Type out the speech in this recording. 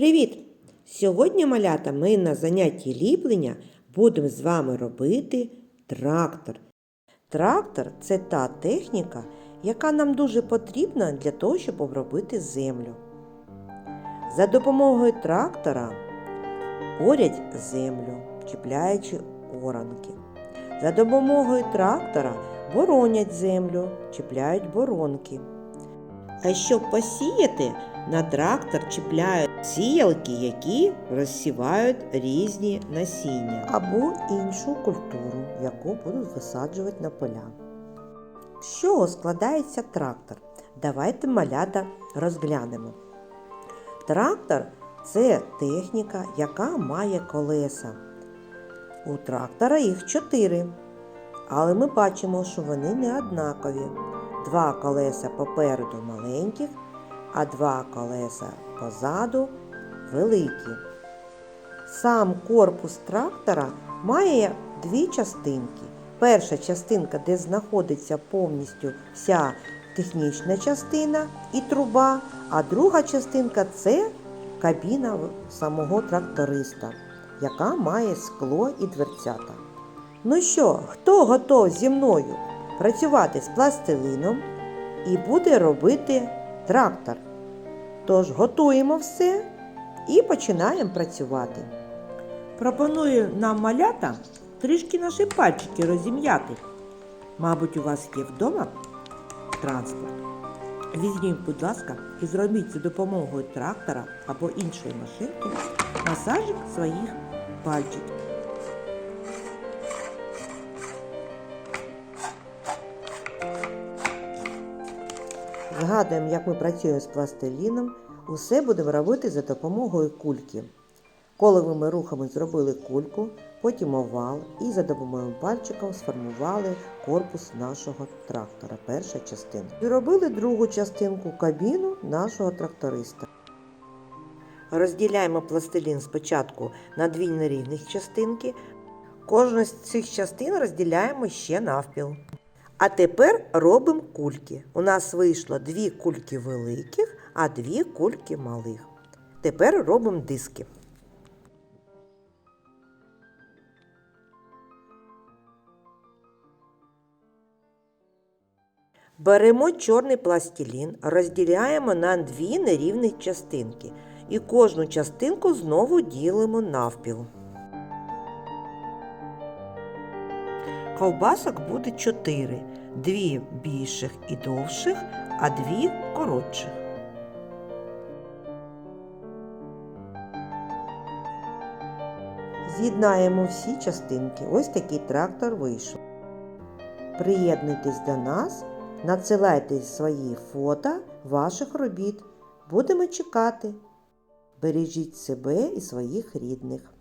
Привіт! Сьогодні, малята, ми на занятті ліплення будемо з вами робити трактор. Трактор це та техніка, яка нам дуже потрібна для того, щоб обробити землю. За допомогою трактора орять землю, чіпляючи оранки. За допомогою трактора боронять землю, чіпляють боронки. А щоб посіяти, на трактор чіпляють сіялки, які розсівають різні насіння або іншу культуру, яку будуть висаджувати на поля. З чого складається трактор? Давайте малята розглянемо. Трактор це техніка, яка має колеса. У трактора їх чотири. Але ми бачимо, що вони не однакові. Два колеса попереду маленьких, а два колеса позаду великі. Сам корпус трактора має дві частинки. Перша частинка, де знаходиться повністю вся технічна частина і труба, а друга частинка це кабіна самого тракториста, яка має скло і дверцята. Ну що, хто готов зі мною працювати з пластилином і буде робити трактор? Тож готуємо все і починаємо працювати. Пропоную нам малята трішки наші пальчики розім'яти. Мабуть, у вас є вдома транспорт. Візьміть, будь ласка, і зробіть за допомогою трактора або іншої машинки масажик своїх пальчиків. Згадуємо, як ми працюємо з пластиліном. Усе будемо робити за допомогою кульки. Коловими рухами зробили кульку, потім овал і за допомогою пальчиків сформували корпус нашого трактора. Перша частина. Зробили другу частинку кабіну нашого тракториста. Розділяємо пластилін спочатку на дві нерівних частинки. Кожну з цих частин розділяємо ще навпіл. А тепер робимо кульки. У нас вийшло дві кульки великих, а дві кульки малих. Тепер робимо диски. Беремо чорний пластилін, розділяємо на дві нерівних частинки і кожну частинку знову ділимо навпіл. Ковбасок буде 4, дві більших і довших, а дві коротших. З'єднаємо всі частинки. Ось такий трактор вийшов. Приєднуйтесь до нас, надсилайте свої фото ваших робіт. Будемо чекати. Бережіть себе і своїх рідних.